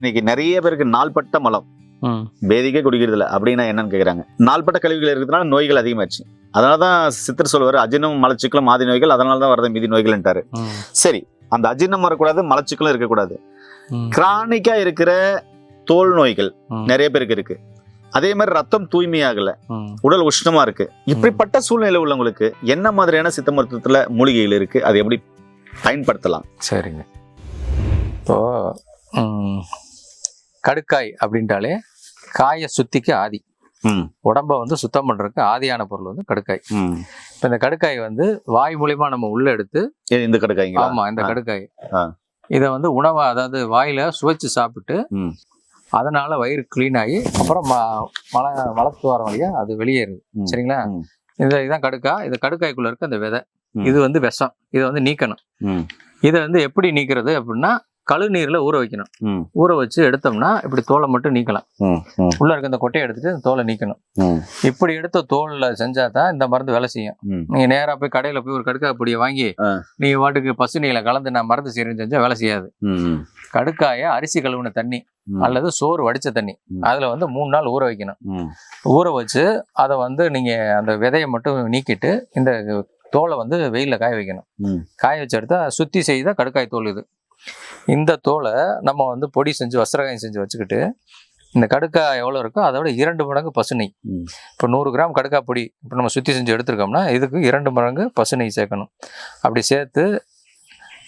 இன்னைக்கு நிறைய பேருக்கு நாள்பட்ட மலம். பேதிக்கே குடிக்கிறது இல்லை அப்படின்னா என்னன்னு கேட்குறாங்க நாள்பட்ட கழிவுகள் இருக்கிறதுனால நோய்கள் அதிகமாச்சு அதனால தான் சித்தர் சொல்லுவார் அஜினம் மலச்சிக்கலும் ஆதி நோய்கள் அதனால தான் வரது மீதி நோய்கள்ன்ட்டாரு ம். சரி அந்த அஜினம் வரக்கூடாது மலச்சிக்கலும் இருக்கக்கூடாது. கிரானிக்கா இருக்கிற தோல் நோய்கள். நிறைய பேருக்கு இருக்கு. அதே மாதிரி ரத்தம் தூய்மையாகல உடல் உஷ்ணமா இருக்கு. இப்படிப்பட்ட சூழ்நிலை உள்ளவங்களுக்கு என்ன மாதிரியான சித்த மருத்துவத்துல மூலிகைகள் இருக்கு அதை எப்படி பயன்படுத்தலாம்? சரிங்க. இப்போ கடுக்காய் அப்படின்ட்டாலே காயை சுத்திக்கு ஆதி உடம்ப வந்து சுத்தம் பண்றதுக்கு ஆதியான பொருள் வந்து கடுக்காய். இப்போ இந்த கடுக்காய் வந்து வாய் மூலியமா நம்ம உள்ள எடுத்து இந்த கடுக்காய்ங்களா ஆமா இந்த. கடுக்காய். இதை வந்து உணவா அதாவது வாயில சுவைச்சு சாப்பிட்டு. அதனால வயிறு க்ளீன் ஆகி அப்புறம் மல மலத்து வர வழியா அது வெளியேறுது. சரிங்களா. இந்த இதான் கடுக்காய் இந்த கடுக்காய்க்குள்ள இருக்க அந்த விதை. இது வந்து விஷம் இதை வந்து நீக்கணும் இதை வந்து எப்படி நீக்கிறது அப்படின்னா கழு நீர்ல ஊற வைக்கணும். ஊற வச்சு எடுத்தோம்னா இப்படி தோலை மட்டும் நீக்கலாம். உள்ள இருக்க இந்த கொட்டையை எடுத்துட்டு இந்த தோலை நீக்கணும். இப்படி எடுத்த தோல்ல செஞ்சா தான் இந்த மருந்து வேலை செய்யும். நீங்க நேரா போய் கடையில போய் ஒரு கடுக்காய் பொடியை வாங்கி. நீங்க வாட்டுக்கு பசு நீல கலந்து நான் மருந்து செய்யறேன்னு செஞ்சா வேலை செய்யாது. கடுக்காய அரிசி கழுவுன தண்ணி. அல்லது சோறு வடிச்ச தண்ணி. அதுல வந்து மூணு நாள் ஊற வைக்கணும். ஊற வச்சு அதை வந்து நீங்க அந்த விதையை மட்டும் நீக்கிட்டு இந்த தோலை வந்து வெயில்ல காய வைக்கணும். காய வச்சு எடுத்தா சுத்தி செய்த கடுக்காய் தோல் இது இந்த தோலை நம்ம வந்து பொடி செஞ்சு வஸ்திரகாயம் செஞ்சு வச்சுக்கிட்டு இந்த கடுக்காய் எவ்வளோ இருக்கோ அதோட இரண்டு மடங்கு ம். இப்போ நூறு கிராம் கடுக்காய் பொடி இப்போ நம்ம சுத்தி செஞ்சு எடுத்திருக்கோம்னா இதுக்கு இரண்டு மடங்கு பசுநெய் சேர்க்கணும். அப்படி சேர்த்து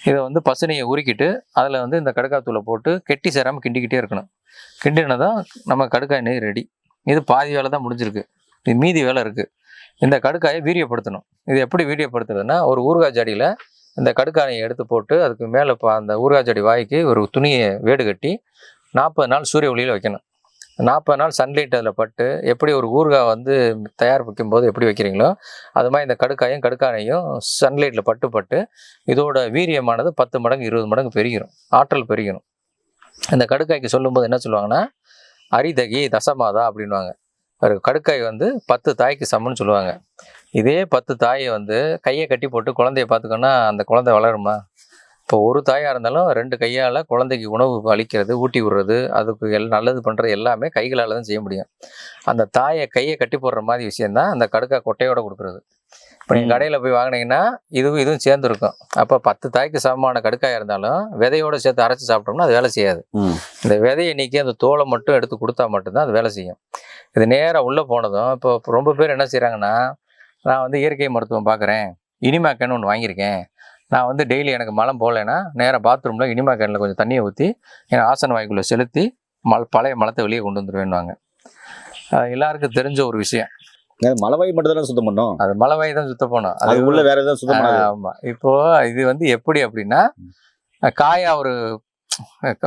இதை வந்து பசுநெய்யை உருக்கிட்டு அதில் வந்து இந்த கடுக்காய் தூளை போட்டு கெட்டி சேராமல் கிண்டிக்கிட்டே இருக்கணும். கிண்டினா தான் நம்ம கடுக்காய் நெய் ரெடி இது பாதி வேலை தான் முடிஞ்சிருக்கு. இது மீதி வேலை இருக்குது இந்த கடுக்காயை வீரியப்படுத்தணும். இது எப்படி வீரியப்படுத்துறதுன்னா ஒரு ஊறுகாய் ஜாடியில் இந்த கடுக்காயை எடுத்து போட்டு அதுக்கு மேலே அந்த ஊறுகாய் செடி வாய்க்கு ஒரு துணியை வேடு கட்டி நாற்பது நாள் சூரிய ஒளியில் வைக்கணும். நாற்பது நாள் சன்லைட் அதில் பட்டு எப்படி ஒரு ஊறுகாய் வந்து தயார் வைக்கும்போது எப்படி வைக்கிறீங்களோ அது மாதிரி இந்த கடுக்காயும் கடுக்கானையும் சன்லைட்டில் பட்டு பட்டு இதோட வீரியமானது பத்து மடங்கு இருபது மடங்கு பெருகிடும் ஆற்றல் பெருகிடும் இந்த கடுக்காய்க்கு சொல்லும்போது என்ன சொல்லுவாங்கன்னா அரிதகி தசமாதா அப்படின்வாங்க ஒரு கடுக்காய் வந்து பத்து தாய்க்கு சமம்னு சொல்லுவாங்க. இதே பத்து தாயை வந்து கையை கட்டி போட்டு குழந்தைய பார்த்துக்கோன்னா அந்த குழந்தை வளருமா? இப்போ ஒரு தாயாக இருந்தாலும் ரெண்டு கையால் குழந்தைக்கு உணவு அளிக்கிறது ஊட்டி விடுறது அதுக்கு எல் நல்லது பண்ணுறது எல்லாமே கைகளால் தான் செய்ய முடியும். அந்த தாயை கையை கட்டி போடுற மாதிரி விஷயம்தான் அந்த கடுக்காய் கொட்டையோட கொடுக்குறது. இப்போ நீங்கள். கடையில் போய் வாங்கினீங்கன்னா இதுவும் இதுவும் சேர்ந்துருக்கும். அப்போ பத்து தாய்க்கு சமமான கடுக்காயாக இருந்தாலும் விதையோட சேர்த்து அரைச்சி சாப்பிட்டோம்னா அது வேலை செய்யாது. இந்த விதையை நீக்கி அந்த தோலை மட்டும் எடுத்து கொடுத்தா மட்டும்தான் அது வேலை செய்யும். இது நேராக உள்ளே போனதும் இப்போ ரொம்ப பேர் என்ன செய்கிறாங்கன்னா நான் வந்து இயற்கை மருத்துவம் பார்க்குறேன் இனிமாக்கன்னு ஒன்று வாங்கியிருக்கேன். நான் வந்து டெய்லி எனக்கு மலம் போகலைன்னா நேராக பாத்ரூமில் இனிமா கேனில் கொஞ்சம் தண்ணியை ஊற்றி என் ஆசன வாய்க்குள்ளே செலுத்தி மல் பழைய மலத்தை வெளியே கொண்டு வந்துடுவேன்னுவாங்க எல்லாருக்கும் தெரிஞ்ச ஒரு விஷயம். மலவாய் மட்டும் தானே சுத்தம் பண்ணோம்? அது மலவாய் தான் சுத்தம் பண்ணும். அது உள்ள வேற ஏதாவது சுத்தம் பண்ணாது. ஆமா. இப்போ இது வந்து எப்படி அப்படின்னா காயா ஒரு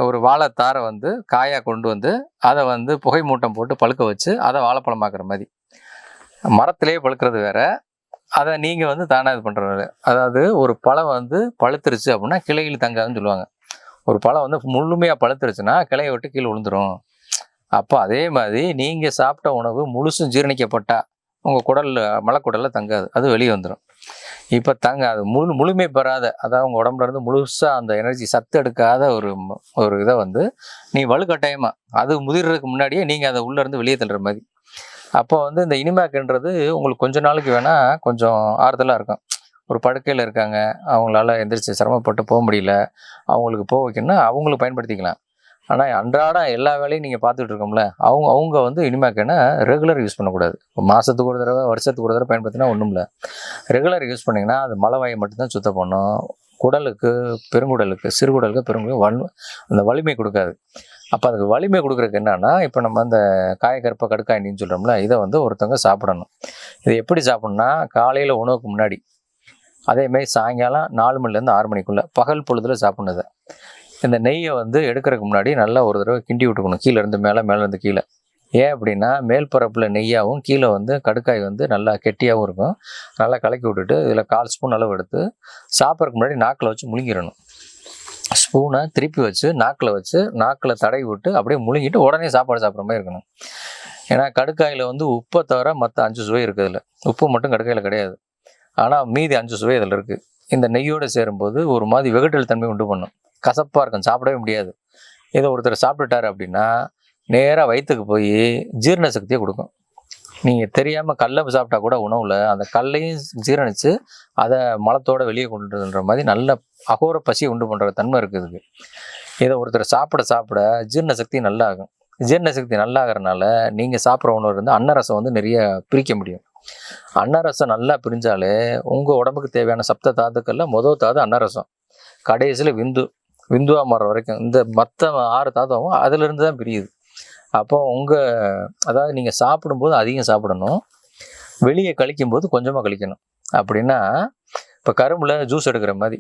ஒரு வாழைத்தாரை வந்து காயா கொண்டு வந்து அதை வந்து புகை மூட்டம் போட்டு பழுக்க வச்சு அதை வாழைப்பழமாக்குற மாதிரி. மரத்திலேயே பழுக்கிறது வேற. அதை நீங்கள் வந்து தானாக இது பண்றது அதாவது ஒரு பழம் வந்து பழுத்துருச்சு அப்படின்னா கிளையில் தங்காதுன்னு சொல்லுவாங்க. ஒரு பழம் வந்து முழுமையாக பழுத்துருச்சுன்னா கிளையை விட்டு கீழே விழுந்துரும். அப்போ அதே மாதிரி நீங்கள் சாப்பிட்ட உணவு முழுசும் ஜீரணிக்கப்பட்டால் உங்கள் குடலில் மலக்குடலில் தங்காது. அது வெளியே வந்துடும் இப்போ தங்க அது முழு முழுமை பெறாத அதாவது உங்கள் உடம்புல இருந்து முழுசாக அந்த எனர்ஜி சத்து எடுக்காத ஒரு ஒரு இதை வந்து நீ வலுக்கட்டாயமாக அது முதிர்றதுக்கு முன்னாடியே நீங்கள் அதை உள்ளேருந்து வெளியே தள்ளுற மாதிரி. அப்போ வந்து இந்த இனிமேக்குன்றது உங்களுக்கு கொஞ்ச நாளைக்கு வேணால் கொஞ்சம் ஆறுதலாக இருக்கும். ஒரு படுக்கையில் இருக்காங்க. அவங்களால எந்திரிச்சு சிரமப்பட்டு போக முடியல. அவங்களுக்கு போக வைக்கணும்னா அவங்களுக்கு பயன்படுத்திக்கலாம். ஆனால் அன்றாடம் எல்லா வேலையும் நீங்கள் பார்த்துட்டு இருக்கோம்ல அவங்க அவங்க வந்து இனிமேக்குன்னா ரெகுலர் யூஸ் பண்ணக்கூடாது. இப்போ மாதத்துக்கு ஒரு தடவை வருஷத்துக்கு ஒரு தடவை பயன்படுத்தினா ஒன்றும் இல்லை ரெகுலர் யூஸ் பண்ணிங்கன்னா அது மலவாயை மட்டும்தான் சுத்தம் பண்ணும். குடலுக்கு பெருங்குடலுக்கு சிறுகுடலுக்கு பெருங்குடலுக்கு வன் அந்த வலிமை கொடுக்காது. அப்போ அதுக்கு வலிமை கொடுக்குறதுக்கு என்னன்னா இப்போ நம்ம அந்த காயக்கற்ப கடுக்காயின்னு சொல்கிறோம்ல இதை வந்து ஒருத்தவங்க சாப்பிடணும். இது எப்படி சாப்பிட்ணுன்னா காலையில் உணவுக்கு முன்னாடி அதேமாதிரி சாயங்காலம் நாலு மணிலேருந்து ஆறு மணிக்குள்ளே பகல் பொழுதுல சாப்பிட்ணுது. இந்த நெய்யை வந்து எடுக்கிறதுக்கு முன்னாடி நல்லா ஒரு தடவை கிண்டி விட்டுக்கணும். கீழேருந்து மேலே மேலேருந்து கீழே. ஏன் அப்படின்னா மேல் பரப்பில் நெய்யாகவும் கீழே வந்து கடுக்காய் வந்து நல்லா கெட்டியாகவும் இருக்கும். நல்லா கலக்கி விட்டுட்டு இதில் கால் ஸ்பூன் அளவு எடுத்து சாப்பிட்றதுக்கு முன்னாடி நாக்கில் வச்சு முழுங்கிடணும். ஸ்பூனை திருப்பி வச்சு நாக்கில் வச்சு நாக்கில் தடவி விட்டு அப்படியே முழுங்கிட்டு உடனே சாப்பாடு சாப்பிட்ற மாதிரி இருக்கணும். ஏன்னா கடுக்காயில் வந்து உப்பை தவிர மற்ற அஞ்சு சுவை இருக்குது இதில் உப்பு மட்டும் கடுக்காயில் கிடையாது. ஆனால் மீதி அஞ்சு சுவை இதில் இருக்குது இந்த நெய்யோடு சேரும்போது ஒரு மாதிரி வெகுட்டல் தன்மை உண்டு பண்ணும். கசப்பாக இருக்கும். சாப்பிடவே முடியாது. இதை ஒருத்தர் சாப்பிட்டுட்டாரு அப்படின்னா நேராக வயிற்றுக்கு போய் ஜீரண சக்தியை கொடுக்கும். நீங்கள் தெரியாமல் கல்லை சாப்பிட்டா கூட உணவில் அந்த கல்லையும் ஜீரணித்து அதை மலத்தோடு வெளியே கொண்டுன்ற மாதிரி நல்ல அகோர பசி உண்டு பண்ணுற தன்மை இருக்குது இதை ஒருத்தர் சாப்பிட சாப்பிட ஜீரண சக்தி நல்லா ஆகும் ஜீரண சக்தி நல்லா ஆகிறனால நீங்கள் சாப்பிட்ற உணவு இருந்து அன்னரசம் வந்து நிறைய பிரிக்க முடியும். அன்னரசம் நல்லா பிரிஞ்சாலே உங்கள் உடம்புக்கு தேவையான சப்த தாதுக்கள்ல முதல் தாது அன்னரசம். கடைசியில் விந்து. விந்துவா மரம் வரைக்கும். இந்த மற்ற ஆறு தாதுவும் அதுலேருந்து தான் பிரியுது. அப்போ உங்கள் அதாவது நீங்கள் சாப்பிடும்போது அதிகம் சாப்பிடணும். வெளியே கழிக்கும்போது கொஞ்சமாக கழிக்கணும். அப்படின்னா இப்போ கரும்புல ஜூஸ் எடுக்கிற மாதிரி.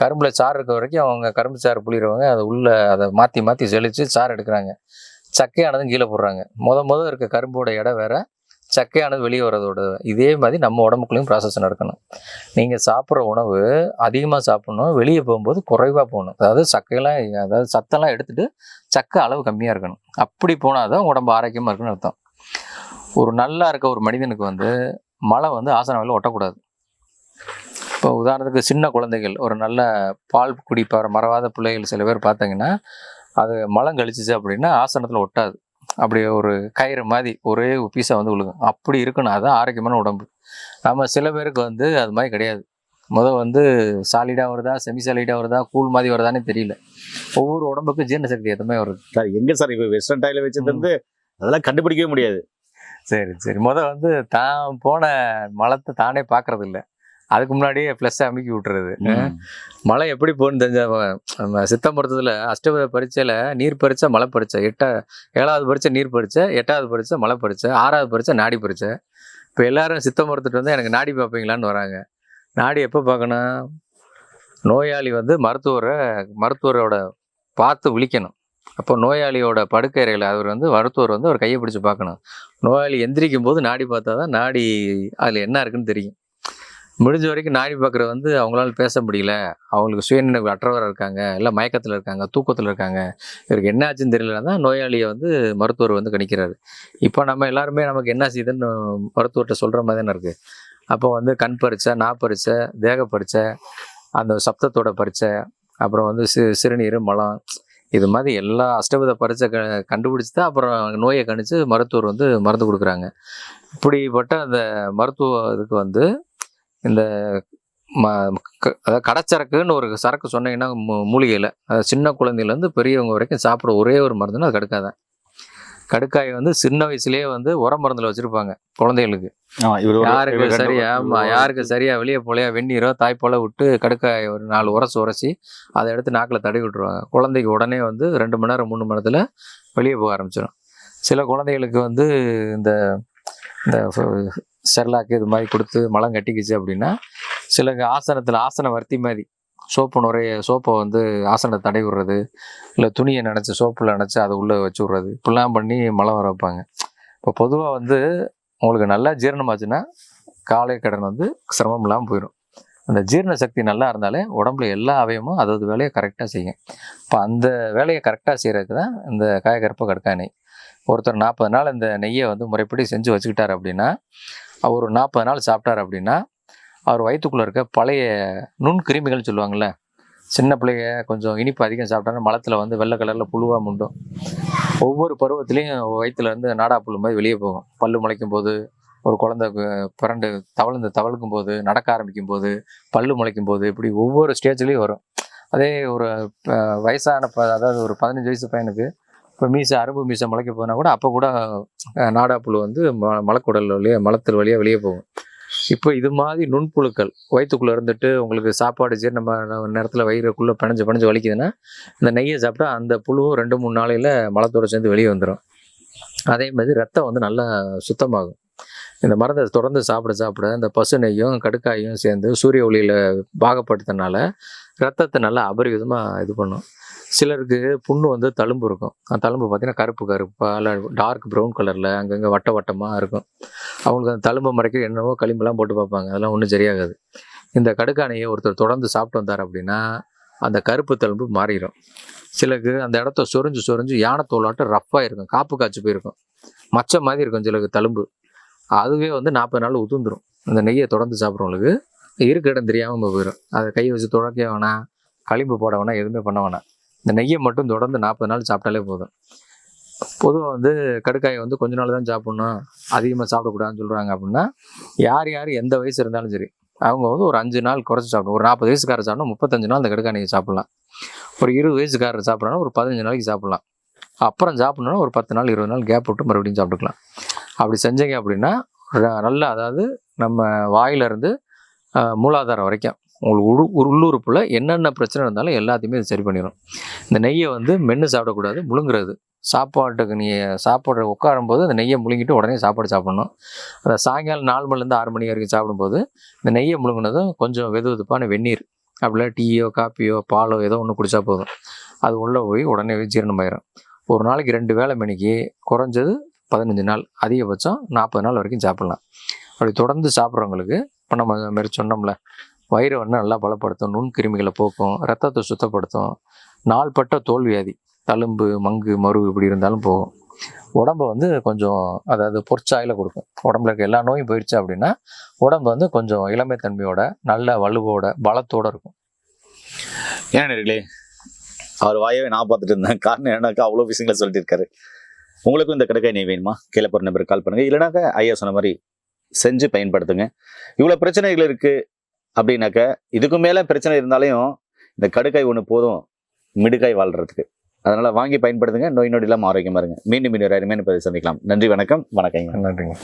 கரும்புல சாறு இருக்க வரைக்கும் அவங்க கரும்பு சாறு புளிறவங்க அதை உள்ளே அதை மாற்றி மாற்றி செழித்து சாறு எடுக்கிறாங்க. சக்கையானதும் கீழே போடுறாங்க. முத முத இருக்க கரும்போட இடம் வேறு. சக்கையானது வெளியே வரதோட இதே மாதிரி நம்ம உடம்புக்குள்ளேயும் ப்ராசஸ் நடக்கணும். நீங்கள் சாப்பிட்ற உணவு அதிகமாக சாப்பிடணும். வெளியே போகும்போது குறைவாக போகணும். அதாவது சக்கையெல்லாம் அதாவது சத்தெல்லாம் எடுத்துகிட்டு சக்கை அளவு கம்மியாக இருக்கணும். அப்படி போனால் தான் உடம்பு ஆரோக்கியமாக இருக்குன்னு அர்த்தம். ஒரு நல்லா இருக்க ஒரு மனிதனுக்கு வந்து மழை வந்து ஆசன ஒட்டக்கூடாது. இப்போ உதாரணத்துக்கு சின்ன குழந்தைகள் ஒரு நல்ல பால் குடிப்பார் மறவாத பிள்ளைகள் சில பேர் பார்த்தீங்கன்னா அது மலம் கழிச்சிச்சு அப்படின்னா ஆசனத்தில் ஒட்டாது. அப்படி ஒரு கயிறு மாதிரி ஒரே பீஸாக வந்து விழுகும் அப்படி இருக்கணும் அதுதான் ஆரோக்கியமான உடம்பு. நம்ம சில பேருக்கு வந்து அது மாதிரி கிடையாது. முதல் வந்து சாலிடாக வருதா செமி சாலிடாக வருதா கூழ் மாதிரி வருதானே தெரியல. ஒவ்வொரு உடம்புக்கும் ஜீரண சக்தி மாதிரி வருது? சார் எங்க சார் இப்போ வெஸ்டர்ன் டைல வச்சது வந்து அதெல்லாம் கண்டுபிடிக்கவே முடியாது. சரி சரி. முத வந்து தான் போன மலத்தை தானே பார்க்கறது இல்ல. அதுக்கு முன்னாடியே ப்ளஸ் அமுக்கி விட்டுறது. மழை எப்படி போகணும்னு தெரிஞ்ச நம்ம சித்த மருத்துவத்தில் அஷ்டபத பரீட்சையில் நீர் பரீட்சை மலை பரீட்சை. எட்டா ஏழாவது பரீட்சை நீர் பரீட்சை எட்டாவது பரீட்சை மலை பரீட்சை ஆறாவது பரீட்சை நாடி பரீட்சை. இப்போ எல்லாரும் சித்த மருத்துவத்தை வந்து எனக்கு நாடி பார்ப்பீங்களான்னு வராங்க. நாடி எப்போ பார்க்கணும்? நோயாளி வந்து மருத்துவரை மருத்துவரோட பார்த்து விழிக்கணும். அப்போ நோயாளியோட படுக்கையறையில் அவர் வந்து மருத்துவர் வந்து ஒரு கையை பிடிச்சு பார்க்கணும். நோயாளி எந்திரிக்கும் போது நாடி பார்த்தா தான் நாடி அதில் என்ன இருக்குன்னு தெரியும். முடிஞ்ச வரைக்கும் நாடி பார்க்குற வந்து அவங்களால பேச முடியல. அவங்களுக்கு சுயநினைவு அற்றவராக இருக்காங்க. இல்லை மயக்கத்தில் இருக்காங்க தூக்கத்தில் இருக்காங்க. இவருக்கு என்ன ஆச்சுன்னு தெரியலன்னா தான் நோயாளியை வந்து மருத்துவர் வந்து கணிக்கிறாரு. இப்போ நம்ம எல்லாருமே நமக்கு என்ன செய்யுதுன்னு மருத்துவர்கிட்ட சொல்கிற மாதிரி தானே இருக்குது அப்போ வந்து கண் பறிச்ச நா பறிச்ச தேக பறிச்ச அந்த சப்தத்தோட பறிச்ச அப்புறம் வந்து சி சிறுநீர் மலம் இது மாதிரி எல்லா அஷ்டபத பறிச்ச க கண்டுபிடிச்சி தான் அப்புறம் நோயை கணித்து மருத்துவர் வந்து மருந்து கொடுக்குறாங்க. இப்படிப்பட்ட அந்த மருத்துவ இதுக்கு வந்து இந்த ம அதாவது கடச்சரக்குன்னு ஒரு சரக்கு சொன்னீங்கன்னா மூ- மூலிகையில். அது சின்ன குழந்தையிலேருந்து பெரியவங்க வரைக்கும் சாப்பிட ஒரே ஒரு மருந்துன்னா அது கடுக்காதான் கடுக்காய் வந்து சின்ன வயசுலயே வந்து உர மருந்துல வச்சிருப்பாங்க குழந்தைகளுக்கு. யாருக்கு சரியா யாருக்கு சரியா வெளியே போலையா வெந்நீரோ தாய்ப்பாலோ விட்டு கடுக்காய் ஒரு நாலு உரசு உரசி அதை எடுத்து நாக்கில் தடவி விட்டுருவாங்க. குழந்தைக்கு உடனே வந்து ரெண்டு மணி நேரம் மூணு மணி நேரத்தில் வெளியே போக ஆரம்பிச்சிடும் சில குழந்தைகளுக்கு வந்து இந்த இந்த செர்லாக்கு இது மாதிரி கொடுத்து மலம் கட்டிக்கிச்சு அப்படின்னா சில ஆசனத்தில் ஆசன வர்த்தி மாதிரி சோப்பு நுரைய சோப்பை வந்து ஆசனத்தை தடை விடுறது இல்லை துணியை நினச்சி சோப்பில் நினச்சி அதை உள்ளே வச்சு விட்றது இப்படிலாம் பண்ணி மலம் வர வைப்பாங்க. இப்போ பொதுவாக வந்து உங்களுக்கு நல்லா ஜீரணமாச்சுன்னா காலை கடன் வந்து சிரமம் இல்லாமல் போயிடும் அந்த ஜீரண சக்தி நல்லா இருந்தாலே உடம்புல எல்லா அவயமும் அதாவது வேலையை கரெக்டாக செய்யும். இப்போ அந்த வேலையை கரெக்டாக செய்கிறதுக்கு தான் இந்த காயகற்ப கற்காய் நெய் ஒருத்தர் நாற்பது நாள் இந்த நெய்யை வந்து முறைப்படி செஞ்சு வச்சுக்கிட்டார் அப்படின்னா அவர் ஒரு நாற்பது நாள் சாப்பிட்டார் அப்படின்னா அவர் வயிற்றுக்குள்ளே இருக்க பழைய நுண்கிருமிகள் சொல்லுவாங்கள்ல சின்ன பிள்ளைங்க கொஞ்சம் இனிப்பு அதிகம் சாப்பிட்டாலும் மலத்தில் வந்து வெள்ளை கலரில் புழுவாக முண்டும். ஒவ்வொரு பருவத்துலேயும் வயிற்றுல இருந்து நாடா புழு மாதிரி வெளியே போகும். பல்லு முளைக்கும் போது ஒரு குழந்தை பிறண்டு தவழ்ந்து தவழ்க்கும் போது நடக்க ஆரம்பிக்கும் போது பல்லு முளைக்கும் போது இப்படி ஒவ்வொரு ஸ்டேஜ்லேயும் வரும். அதே ஒரு வயசான ப அதாவது ஒரு பதினஞ்சு வயசு பையனுக்கு இப்போ மீசை அரும்பு மீசை முளைக்க போனால் கூட அப்போ கூட நாடாப்புழு வந்து ம மலக்குடல் வழியாக மலத்தில் வழியாக வெளியே போகும். இப்போ இது மாதிரி நுண்புழுக்கள் வயிற்றுக்குள்ளே இருந்துட்டு உங்களுக்கு சாப்பாடு ஜீரணமான நேரத்தில் வயிறுக்குள்ளே பிணைஞ்சு பிணைஞ்சு வலிக்குதுன்னா இந்த நெய்யை சாப்பிட்டா அந்த புழுவும் ரெண்டு மூணு நாளையில் மலத்தோட சேர்ந்து வெளியே வந்துடும் அதே மாதிரி ரத்தம் வந்து நல்லா சுத்தமாகும். இந்த மருந்தை தொடர்ந்து சாப்பிட சாப்பிட இந்த பசு நெய்யும் கடுக்காயும் சேர்ந்து சூரிய ஒளியில் பாகப்படுத்தினால ரத்தத்தை நல்லா அபரிவிதமாக இது பண்ணும். சிலருக்கு புண்ணு வந்து தழும்பு இருக்கும். அந்த தழும்பு பார்த்திங்கன்னா கருப்பு கருப்பாக இல்லை டார்க் ப்ரௌன் கலரில் அங்கங்கே வட்ட வட்டமாக இருக்கும். அவங்களுக்கு அந்த தழும்பை மறைக்க என்னவோ களிம்பெல்லாம் போட்டு பார்ப்பாங்க. அதெல்லாம் ஒன்றும் சரியாகாது. இந்த கடுக்கானையை ஒருத்தர் தொடர்ந்து சாப்பிட்டு வந்தார் அப்படின்னா அந்த கருப்பு தழும்பு மாறிடும் சிலருக்கு அந்த இடத்த சொரிஞ்சு சொரிஞ்சு யானைத்தோலாட்டம் ரஃப்பாக இருக்கும். காப்பு காய்ச்சி போயிருக்கும். மச்ச மாதிரி இருக்கும் சிலருக்கு தழும்பு. அதுவே வந்து நாற்பது நாள் உதுந்துரும் அந்த நெய்யை தொடர்ந்து சாப்பிட்றவங்களுக்கு இருக்க இடம் தெரியாமல் போயிடும் அதை கை வச்சு துடைக்க வேணாம். களிம்பு போட வேணாம். எதுவுமே பண்ண வேணாம். இந்த நெய்யை மட்டும் தொடர்ந்து நாற்பது நாள் சாப்பிட்டாலே போதும். பொதுவாக வந்து கடுக்காயை வந்து கொஞ்ச நாள் தான் சாப்பிட்ணும். அதிகமாக சாப்பிடக்கூடாதுன்னு சொல்கிறாங்க அப்படின்னா யார் யார் எந்த வயசு இருந்தாலும் சரி அவங்க வந்து ஒரு அஞ்சு நாள் குறைச்சி சாப்பிடணும். ஒரு நாற்பது வயசுக்காரர் சாப்பிடணும். முப்பத்தஞ்சு நாள் அந்த கடுக்காய் நீங்கள் சாப்பிட்லாம். ஒரு இருபது வயசுக்காரர் சாப்பிட்றாங்கன்னா ஒரு பதினஞ்சு நாளைக்கு சாப்பிட்லாம். அப்புறம் சாப்பிட்ணுன்னா ஒரு பத்து நாள் இருபது நாள் கேப் விட்டு மறுபடியும் சாப்பிட்டுக்கலாம். அப்படி செஞ்சீங்க அப்படின்னா நல்லா அதாவது நம்ம வாயிலிருந்து மூலாதாரம் வரைக்கும் உங்களுக்கு உரு உள்ளுறுப்பில் என்னென்ன பிரச்சனை இருந்தாலும் எல்லாத்தையுமே இது சரி பண்ணிடும் இந்த நெய்யை வந்து மென்று சாப்பிடக்கூடாது முழுங்குறது. சாப்பாட்டுக்கு நீ சாப்பாடு உட்காரும்போது அந்த நெய்யை முழுங்கிட்டு உடனே சாப்பாடு சாப்பிடணும். அதை சாயங்காலம் நாலு மணிலேருந்து ஆறு மணி வரைக்கும் சாப்பிடும்போது இந்த நெய்யை முழுங்கினதும் கொஞ்சம் வெது வெதுப்பான வெந்நீர் அப்படிலாம் டீயோ காப்பியோ பாலோ ஏதோ ஒன்று குடித்தா போதும். அது உள்ளே போய் உடனே ஜீரணமாயிரும். ஒரு நாளைக்கு ரெண்டு வேலை மணிக்கு குறைஞ்சது பதினஞ்சு நாள் அதிகபட்சம் நாற்பது நாள் வரைக்கும் சாப்பிட்லாம். அப்படி தொடர்ந்து சாப்பிட்றவங்களுக்கு இப்போ நம்ம மாதிரி சொன்னோம்ல வயிறு வந்து நல்லா பலப்படுத்தும் நுண்கிருமிகளை போக்கும் ரத்தத்தை சுத்தப்படுத்தும் நாள்பட்ட தோல்வியாதி தழும்பு மங்கு மரு இப்படி இருந்தாலும் போகும். உடம்ப வந்து கொஞ்சம் அதாவது பொற்சாயில் கொடுக்கும். உடம்புல இருக்க எல்லா நோயும் போயிடுச்சு அப்படின்னா உடம்பு வந்து கொஞ்சம் இளமைத்தன்மையோட நல்ல வலுவோட பலத்தோட இருக்கும். ஏன் நேர்களே? அவர் வாயவே நான் பார்த்துட்டு இருந்தேன். காரணம் என்னக்கா அவ்வளோ விஷயங்களை சொல்லிட்டு இருக்காரு. உங்களுக்கும் இந்த கடுக்காய் நெய் வேணுமா? கீழே போகிற நம்பருக்கு கால் பண்ணுங்க. இல்லைனாக்கா ஐயா சொன்ன மாதிரி செஞ்சு பயன்படுத்துங்க. இவ்வளோ பிரச்சனைகள் இருக்குது அப்படின்னாக்க இதுக்கு மேலே பிரச்சனை இருந்தாலையும் இந்த கடுக்காய் ஒன்று போதும் மிடுக்காய் வாழ்கிறதுக்கு அதனால் வாங்கி பயன்படுத்துங்க. நோய் நொடி இல்லாமல் ஆரோக்கியமாக இருங்க. மீண்டும் மீண்டும் ஒரு அருமையான பதிவு சந்திக்கலாம். நன்றி வணக்கம். வணக்கம் நன்றிங்க.